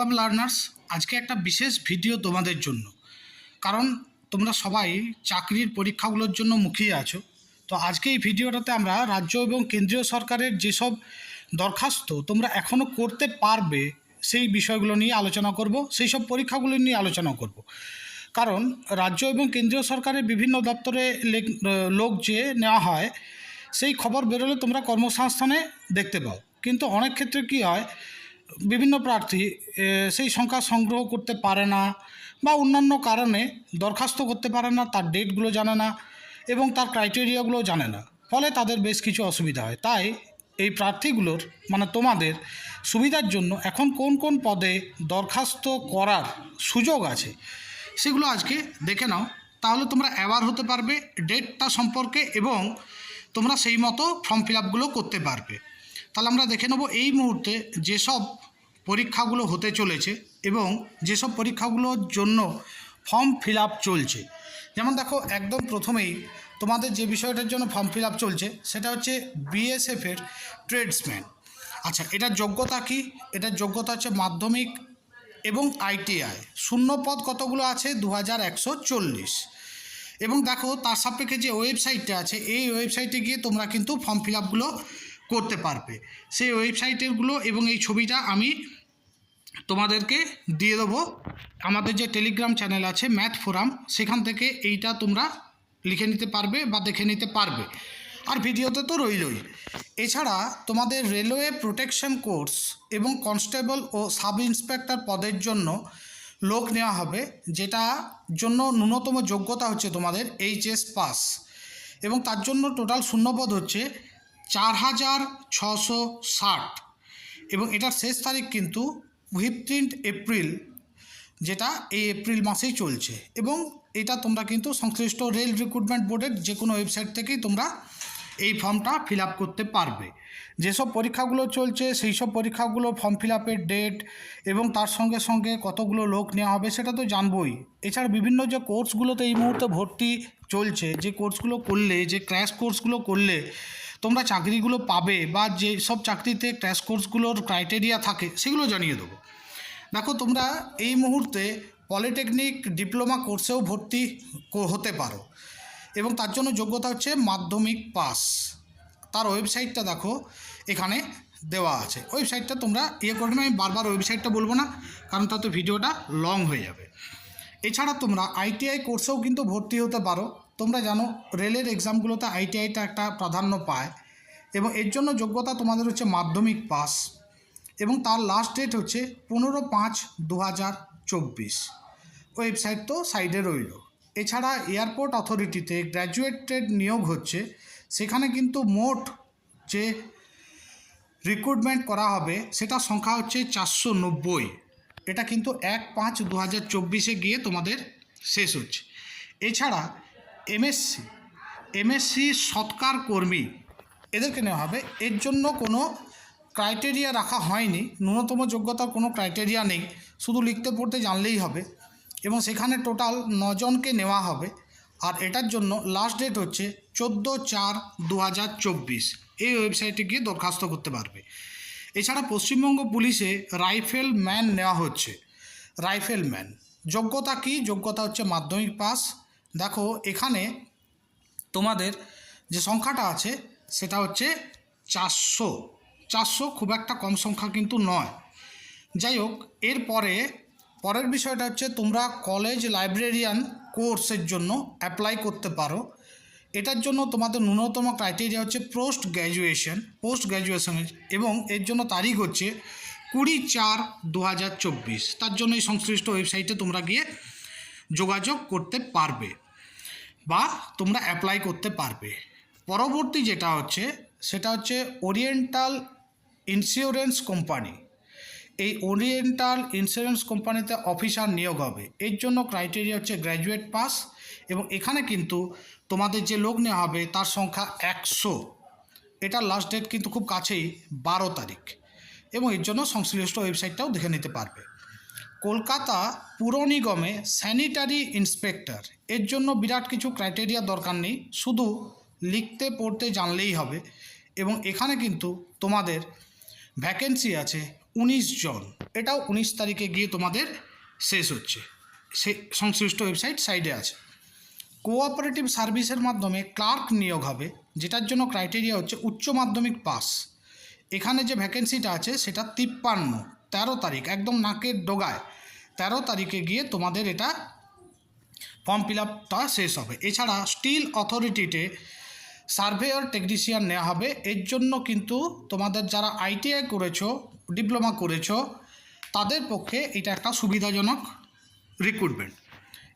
Welcome learners আজকে একটা বিশেষ ভিডিও তোমাদের জন্য। কারণ তোমরা সবাই চাকরির পরীক্ষাগুলোর জন্য মুখিয়ে আছো। তো আজকে এই ভিডিওটাতে আমরা রাজ্য এবং কেন্দ্রীয় সরকারের যেসব দরখাস্ত তোমরা এখনও করতে পারবে, সেই বিষয়গুলো নিয়ে আলোচনা করব, সেই সব পরীক্ষাগুলো নিয়ে আলোচনা করব। কারণ রাজ্য এবং কেন্দ্রীয় সরকারের বিভিন্ন দপ্তরে লোক যে নেওয়া হয়, সেই খবর বেরোলে তোমরা কর্মসংস্থানে দেখতে পাও। কিন্তু অনেক ক্ষেত্রে কী হয় বিভিন্ন প্রার্থী সেই সংখ্যা সংগ্রহ করতে পারে না বা অন্যান্য কারণে দরখাস্ত করতে পারে না, তার ডেটগুলো জানে না এবং তার ক্রাইটেরিয়াগুলো জানে না। ফলে তাদের বেশ কিছু অসুবিধা হয়। তাই এই প্রার্থীগুলোর মানে তোমাদের সুবিধার জন্য এখন কোন কোন পদে দরখাস্ত করার সুযোগ আছে সেগুলো আজকে দেখে নাও। তাহলে তোমরা অ্যাওয়ার হতে পারবে ডেটটা সম্পর্কে এবং তোমরা সেই মতো ফর্ম ফিল আপগুলো করতে পারবে। তাহলে আমরা দেখে নেব এই মুহূর্তে যেসব পরীক্ষাগুলো হতে চলেছে এবং যেসব পরীক্ষাগুলোর জন্য ফর্ম ফিল চলছে। যেমন দেখো, একদম প্রথমেই তোমাদের যে বিষয়টার জন্য ফর্ম ফিল চলছে, সেটা হচ্ছে বিএসএফের ট্রেডসম্যান আচ্ছা এটার যোগ্যতা কি? এটার যোগ্যতা হচ্ছে মাধ্যমিক এবং আইটিআই শূন্য পদ কতগুলো আছে? দু হাজার একশো চল্লিশ। এবং দেখো, তার সাপেক্ষে যে ওয়েবসাইটটা আছে, এই ওয়েবসাইটে গিয়ে তোমরা কিন্তু ফর্ম ফিল আপগুলো করতে পারবে। সেই ওয়েবসাইটেরগুলো এবং এই ছবিটা আমি তোমাদেরকে দিয়ে দেবো। আমাদের যে টেলিগ্রাম চ্যানেল আছে, ম্যাথ ফোরাম, সেখান থেকে এইটা তোমরা লিখে নিতে পারবে বা দেখে নিতে পারবে। আর ভিডিওতে তো রইলই। এছাড়া তোমাদের রেলওয়ে প্রোটেকশন কোর্স এবং কনস্টেবল ও সাব ইন্সপেক্টর পদের জন্য লোক নেওয়া হবে যেটা জন্য ন্যূনতম যোগ্যতা হচ্ছে তোমাদের এইচএস পাস। এবং তার জন্য টোটাল শূন্যপদ হচ্ছে চার হাজার ছশো ষাট। এবং এটার শেষ তারিখ কিন্তু ফিফটিন্থ এপ্রিল, যেটা এই এপ্রিল মাসেই চলছে। এবং এটা তোমরা কিন্তু সংশ্লিষ্ট রেল রিক্রুটমেন্ট বোর্ডের যে কোনো ওয়েবসাইট থেকেই তোমরা এই ফর্মটা ফিল করতে পারবে। যেসব পরীক্ষাগুলো চলছে সেই সব পরীক্ষাগুলো ফর্ম ফিল ডেট এবং তার সঙ্গে সঙ্গে কতগুলো লোক নেওয়া হবে সেটা তো জানবই। এছাড়া বিভিন্ন যে কোর্সগুলোতে এই মুহূর্তে ভর্তি চলছে, যে কোর্সগুলো করলে, যে ক্র্যাশ কোর্সগুলো করলে তোমরা চাকরিগুলো পাবে বা যে সব চাকরিতে ক্র্যাশ কোর্সগুলোর ক্রাইটেরিয়া থাকে, সেগুলো জানিয়ে দেবো। দেখো, তোমরা এই মুহূর্তে পলিটেকনিক ডিপ্লোমা কোর্সেও ভর্তি হতে পারো এবং তার জন্য যোগ্যতা হচ্ছে মাধ্যমিক পাস তার ওয়েবসাইটটা দেখো, এখানে দেওয়া আছে। ওয়েবসাইটটা তোমরা ইয়ে করবে আমি বারবার ওয়েবসাইটটা বলব না, কারণ তাতে ভিডিওটা লং হয়ে যাবে। এছাড়া তোমরা আইটিআই কোর্সেও কিন্তু ভর্তি হতে পারো। তোমরা জানো, রেলের এক্সামগুলোতে আইটিআইটা একটা প্রাধান্য পায় এবং এর জন্য যোগ্যতা তোমাদের হচ্ছে মাধ্যমিক পাস এবং তার লাস্ট ডেট হচ্ছে পনেরো পাঁচ দু হাজার চব্বিশ। ওয়েবসাইট তো সাইডে রইল। এছাড়া এয়ারপোর্ট অথরিটিতে গ্র্যাজুয়েটেড নিয়োগ হচ্ছে। সেখানে কিন্তু মোট যে রিক্রুটমেন্ট করা হবে, সেটা সংখ্যা হচ্ছে চারশো নব্বই। এটা কিন্তু এক পাঁচ দু হাজার চব্বিশে গিয়ে তোমাদের শেষ হচ্ছে। এছাড়া এমএসসি এমএসসি সৎকার কর্মী। এদেরকে নেওয়া হবে। এর জন্য কোনো ক্রাইটেরিয়া রাখা হয়নি। ন্যূনতম যোগ্যতার কোনো ক্রাইটেরিয়া নেই। শুধু লিখতে পড়তে জানলেই হবে। এবং সেখানে টোটাল নজনকে নেওয়া হবে। আর এটার জন্য লাস্ট ডেট হচ্ছে চোদ্দ চার দু এই ওয়েবসাইটে গিয়ে দরখাস্ত করতে পারবে। এছাড়া পশ্চিমবঙ্গ পুলিশে রাইফেল ম্যান নেওয়া হচ্ছে। রাইফেল ম্যান যোগ্যতা কি? যোগ্যতা হচ্ছে মাধ্যমিক পাস দেখো এখানে তোমাদের যে সংখ্যাটা আছে, সেটা হচ্ছে চারশো। চারশো খুব একটা কম সংখ্যা কিন্তু নয়। যাই হোক, এরপরে পরের বিষয়টা হচ্ছে তোমরা কলেজ লাইব্রেরিয়ান কোর্সের জন্য অ্যাপ্লাই করতে পারো। এটার জন্য তোমাদের ন্যূনতম ক্রাইটেরিয়া হচ্ছে পোস্ট গ্র্যাজুয়েশন পোস্ট গ্র্যাজুয়েশনের এবং এর জন্য তারিখ হচ্ছে কুড়ি চার দু তার জন্য এই সংশ্লিষ্ট ওয়েবসাইটে তোমরা গিয়ে যোগাযোগ করতে পারবে বা তোমরা অ্যাপ্লাই করতে পারবে। পরবর্তী যেটা হচ্ছে, সেটা হচ্ছে ওরিয়েন্টাল ইন্স্যুরেন্স কোম্পানি এই ওরিয়েন্টাল ইন্স্যুরেন্স কোম্পানিতে অফিসার নিয়োগ হবে। এর জন্য ক্রাইটেরিয়া হচ্ছে গ্র্যাজুয়েট পাস এবং এখানে কিন্তু তোমাদের যে লোক নেওয়া হবে, তার সংখ্যা একশো। এটার লাস্ট ডেট কিন্তু খুব কাছেই, বারো তারিখ। এবং এর জন্য সংশ্লিষ্ট ওয়েবসাইটটাও দেখে নিতে পারবে। কলকাতা পুর নিগমে স্যানিটারি ইন্সপেক্টর। এর জন্য বিরাট কিছু ক্রাইটেরিয়া দরকার নেই, শুধু লিখতে, পড়তে জানলেই হবে। এবং এখানে কিন্তু তোমাদের ভ্যাকেন্সি আছে উনিশ জন। এটাও উনিশ তারিখে গিয়ে তোমাদের শেষ হচ্ছে। সে সংশ্লিষ্ট ওয়েবসাইট সাইডে আছে। কোঅপারেটিভ সার্ভিসের মাধ্যমে ক্লার্ক নিয়োগ হবে, যেটার জন্য ক্রাইটেরিয়া হচ্ছে উচ্চ মাধ্যমিক পাস। এখানে যে ভ্যাকেন্সিটা আছে, সেটা তিপ্পান্ন। তেরো তারিখ, একদম নাকের ডোগায়। তেরো তারিখে গিয়ে তোমাদের এটা ফর্ম ফিল আপটা শেষ হবে। এছাড়া স্টিল অথরিটিতে সার্ভেয়ার টেকনিশিয়ান নেওয়া হবে। এর জন্য কিন্তু তোমাদের যারা আইটিআই করেছ ডিপ্লোমা করেছ, তাদের পক্ষে এটা একটা সুবিধাজনক রিক্রুটমেন্ট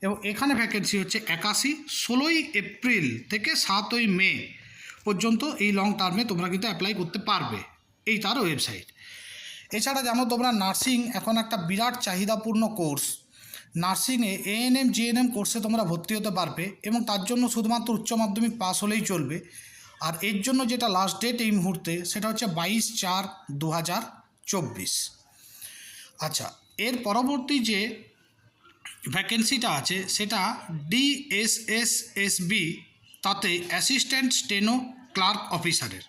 এবং এখানে ভ্যাকেন্সি হচ্ছে একাশি, ষোলোই এপ্রিল থেকে সাতই মে পর্যন্ত এই লং টার্মে তোমরা কিন্তু অ্যাপ্লাই করতে পারবে। এই তার ওয়েবসাইট এছাড়া জানো তোমরা নার্সিং এখন একটা বিরাট চাহিদাপূর্ণ কোর্স। নার্সিংয়ে এএনএম জিএনএম কোর্সে তোমরা ভর্তি হতে পারবে এবং তার জন্য শুধুমাত্র উচ্চ মাধ্যমিক পাস হলেই চলবে। আর এর জন্য যেটা লাস্ট ডেট এই মুহূর্তে, সেটা হচ্ছে বাইশ চার দু হাজার চব্বিশ। আচ্ছা এর পরবর্তী যে ভ্যাকেন্সিটা আছে, সেটা ডিএসএসএসবি তাতে অ্যাসিস্ট্যান্ট স্টেনো ক্লার্ক অফিসারের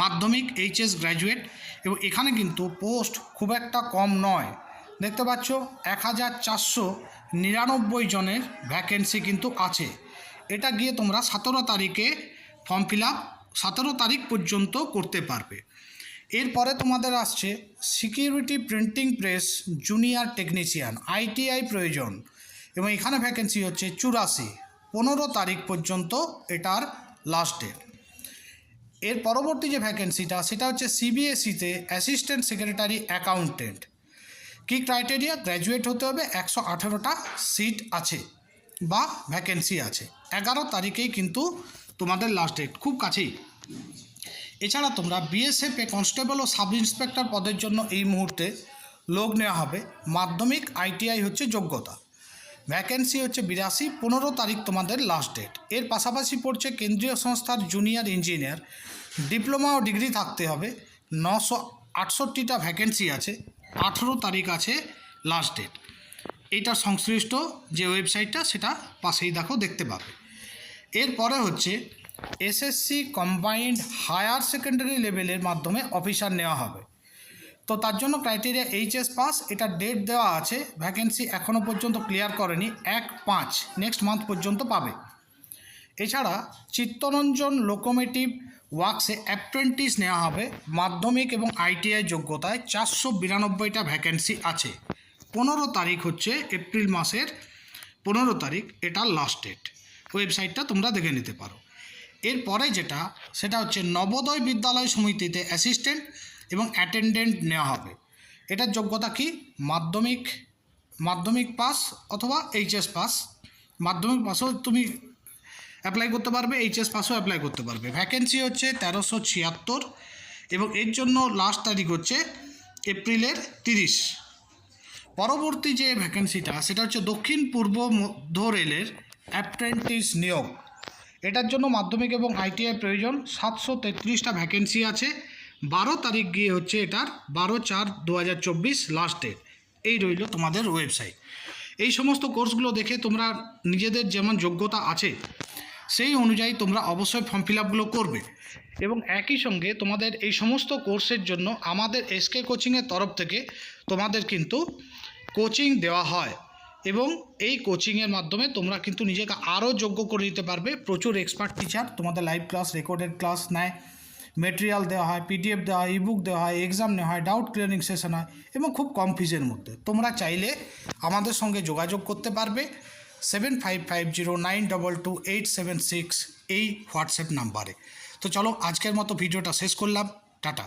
মাধ্যমিক এইচএস গ্র্যাজুয়েট এবং এখানে কিন্তু পোস্ট খুব একটা কম নয়। দেখতে পাচ্ছ এক হাজার চারশো নিরানব্বই জনের ভ্যাকেন্সি কিন্তু আছে। এটা গিয়ে তোমরা সতেরো তারিখে ফর্ম ফিল আপ সতেরো তারিখ পর্যন্ত করতে পারবে। এরপরে তোমাদের আসছে security printing press junior technician ITI প্রয়োজন এবং এখানে ভ্যাকেন্সি হচ্ছে চুরাশি। পনেরো তারিখ পর্যন্ত এটার লাস্ট ডেট এর পরবর্তী যে ভ্যাকেন্সিটা সেটা হচ্ছে সিবিএসইতে অ্যাসিস্ট্যান্ট সেক্রেটারি অ্যাকাউন্টেন্ট কি ক্রাইটেরিয়া গ্র্যাজুয়েট হতে হবে, একশো আঠেরোটা সিট আছে বা ভ্যাকেন্সি আছে। এগারো তারিখেই কিন্তু তোমাদের লাস্ট ডেট খুব কাছেই। এছাড়া তোমরা বিএসএফে কনস্টেবল ও সাব ইন্সপেক্টর পদের জন্য এই মুহূর্তে লোক নেওয়া হবে। মাধ্যমিক আইটিআই হচ্ছে যোগ্যতা। ভ্যাকেন্সি হচ্ছে বিরাশি, পনেরো তারিখ তোমাদের লাস্ট ডেট এর পাশাপাশি পড়ছে কেন্দ্রীয় সংস্থার জুনিয়র ইঞ্জিনিয়ার ডিপ্লোমা ও ডিগ্রি থাকতে হবে। নশো আটষট্টিটা ভ্যাকেন্সি আছে, আঠেরো তারিখ আছে লাস্ট ডেট এইটা সংশ্লিষ্ট যে ওয়েবসাইটটা সেটা পাশেই দেখো, দেখতে পাবে। এরপরে হচ্ছে এসএসসি কম্বাইন্ড হায়ার সেকেন্ডারি লেভেলের মাধ্যমে অফিসার নেওয়া হবে। তো তার জন্য ক্রাইটেরিয়া এইচএস পাস এটা ডেট দেওয়া আছে ভ্যাকেন্সি এখনও পর্যন্ত ক্লিয়ার করেনি, এক পাঁচ নেক্সট মান্থ পর্যন্ত পাবে। এছাড়া চিত্তরঞ্জন লোকোমেটিভ ওয়ার্কসে অ্যাপ্রেন্টিস নেওয়া হবে। মাধ্যমিক এবং আইটিআই যোগ্যতায় চারশো বিরানব্বইটা ভ্যাকেন্সি আছে। পনেরো তারিখ হচ্ছে এপ্রিল মাসের, পনেরো তারিখ এটা লাস্ট ডেট ওয়েবসাইটটা তোমরা দেখে নিতে পারো। এরপরে যেটা, সেটা হচ্ছে নবোদয় বিদ্যালয় সমিতিতে অ্যাসিস্ট্যান্ট এবং অ্যাটেন্ডেন্ট নেওয়া হবে। এটার যোগ্যতা কি? মাধ্যমিক মাধ্যমিক পাস অথবা এইচএস পাস মাধ্যমিক পাসও তুমি অ্যাপ্লাই করতে পারবে এইচএস পাসও অ্যাপ্লাই করতে পারবে। ভ্যাকেন্সি হচ্ছে তেরোশো ছিয়াত্তর এবং এর জন্য লাস্ট তারিখ হচ্ছে এপ্রিলের তিরিশ। পরবর্তী যে ভ্যাকেন্সিটা সেটা হচ্ছে দক্ষিণ পূর্ব মধ্য রেলের অ্যাপ্রেন্টিস নিয়োগ। এটার জন্য মাধ্যমিক এবং আইটিআই প্রয়োজন, সাতশো তেত্রিশটা ভ্যাকেন্সি আছে। বারো তারিখ গিয়ে হচ্ছে এটার বারো চার দু লাস্ট ডেট এই রইল তোমাদের ওয়েবসাইট এই সমস্ত কোর্সগুলো দেখে তোমরা নিজেদের যেমন যোগ্যতা আছে সেই অনুযায়ী তোমরা অবশ্যই ফর্ম ফিল আপগুলো করবে। এবং একই সঙ্গে তোমাদের এই সমস্ত কোর্সের জন্য আমাদের এসকে কোচিংয়ের তরফ থেকে তোমাদের কিন্তু কোচিং দেওয়া হয়। এবং এই কোচিংয়ের মাধ্যমে তোমরা কিন্তু নিজেকে আরও যোগ্য করে দিতে পারবে। প্রচুর এক্সপার্ট টিচার তোমাদের লাইভ ক্লাস রেকর্ডেড ক্লাস নেয়। মেটেরিয়াল দেওয়া হয় পিডিএফ দেওয়া হয় ইবুক দেওয়া হয় এক্সাম নেওয়া হয় ডাউট ক্লিয়ারিং সেশন হয় এবং খুব কম ফিজের মধ্যে। তোমরা চাইলে আমাদের সঙ্গে যোগাযোগ করতে পারবে। Seven five five zero nine double two eight seven six এই হোয়াটসঅ্যাপ নাম্বারে তো চলো আজকের মতো ভিডিওটা শেষ করলাম। টাটা।